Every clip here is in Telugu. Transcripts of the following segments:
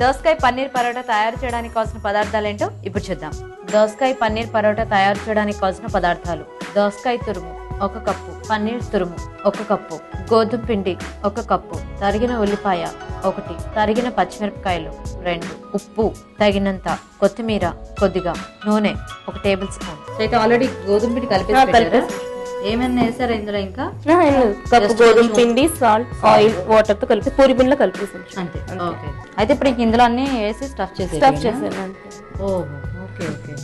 దోసకాయ పన్నీర్ పరోటా తయారు చేయడానికి కావాల్సిన పదార్థాలు ఏంటో ఇప్పుడు చూద్దాం. దోసకాయ పన్నీర్ పరోటా తయారు చేయడానికి కావాల్సిన పదార్థాలు. దోసకాయ తురుము ఒక కప్పు. పన్నీర్ తురుము ఒక కప్పు. గోధుమ పిండి ఒక కప్పు. తరిగిన ఉల్లిపాయ ఒకటి. తరిగిన పచ్చిమిరపకాయలు రెండు. ఉప్పు తగినంత. కొత్తిమీర కొద్దిగా. నూనె ఒక టేబుల్ స్పూన్. అయితే ఆల్రెడీ గోధుమ పిండి కలిపి. ఏమైనా వేసారా ఇందులో ఇంకా. కప్పు గోధుమ పిండి సాల్ట్ ఆయిల్ వాటర్తో కలిపి పూరి పిండిలో కలిపేసి ఉంచు. అంతే. ఓకే. అయితే ఇప్పుడు ఇందులో అన్ని వేసి స్టఫ్ చేసి స్టఫ్ చేసాను ఓహో ఓకే ఓకే.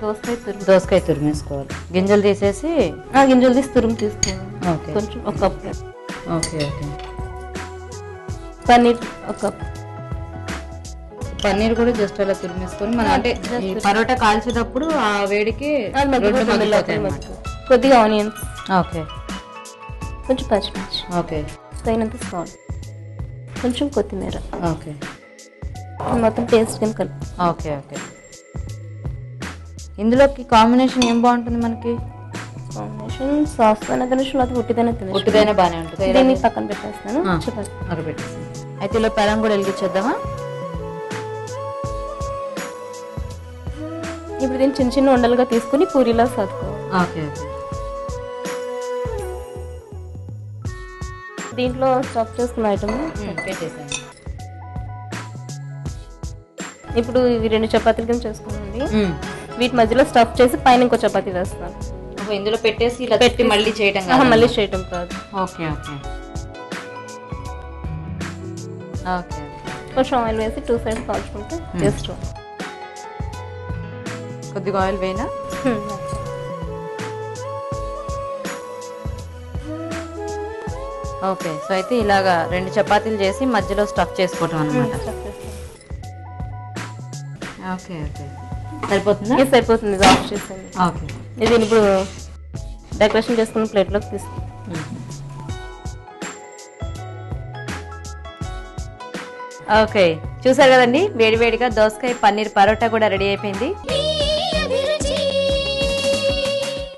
దోసకాయ తురుము. దోసకాయ తురిమేసుకోవాలి గింజలు తీసేసి? ఆ, గింజలు తీసి తురుము తీసుకోవాలి. ఓకే. కొంచెం ఒక కప్పు. Okay okay. పన్నీర్ ఒక కప్పు. పన్నీర్ కూడా జస్ట్ అలా తురిమేసుకొని మనం అంటే పరోటా కాల్చేటప్పుడు ఆ వేడికి రెండు కొద్దిగా ఆనియన్స్ ఓకే. కొంచెం పచ్చిమిర్చి. ఓకే. తగినంత సాల్ట్. కొంచెం కొత్తిమీర. ఓకే. మొత్తం పేస్ట్ కింద కలిపి. Okay okay. ఇందులోకి కాంబినేషన్ ఏం బాగుంటుంది మనకి? కాంబినేషన్ సాస్ అయినా తినచ్చు లేకపోతే ఉట్టిదైనా తినచ్చు. పుట్టిదైనా బాగానే ఉంటుంది. దీన్ని పక్కన పెట్టేస్తాను. అక్కడ పెట్టేసి అయితే ఇలా పెనం కూడా వెలిగించేద్దామా? ఇప్పుడు దీన్ని చిన్న చిన్న ఉండలుగా తీసుకుని పూరిలా సర్దుకోవాలి. Okay okay. దీంట్లో స్టఫ్ చేసుకున్న ఐటమ్ పెట్టేసాను ఇప్పుడు ఇవి రెండు చపాతీల కింద చేసుకున్నాండి వీటి మధ్యలో స్టఫ్ చేసి పైన ఇంకో చపాతీ వేస్తాను. ఇందులో పెట్టేసి ఇలా పెట్టి మళ్ళీ కాదు. మళ్ళీ చేయటం కాదు. Okay okay. ఓకే కొంచెం ఆయిల్ వేసి టూ సైడ్స్ కాల్చుకుంటే టేస్ట్ కొద్దిగా ఆయిల్ వేయనా? ఓకే సో అయితే ఇలాగా రెండు చపాతీలు చేసి మధ్యలో స్టఫ్ చేసుకోవటం అనమాట ఓకే ఓకే. సరిపోతుందా? సరిపోతుంది. ఇది ఆఫ్ చేసాను ఓకే. ఇది ఇప్పుడు డెకరేషన్ చేసుకున్న ప్లేట్లోకి తీసుకుంటాం ఓకే చూసారు కదండి? వేడివేడిగా దోసకాయ పన్నీర్ పరోటా కూడా రెడీ అయిపోయింది.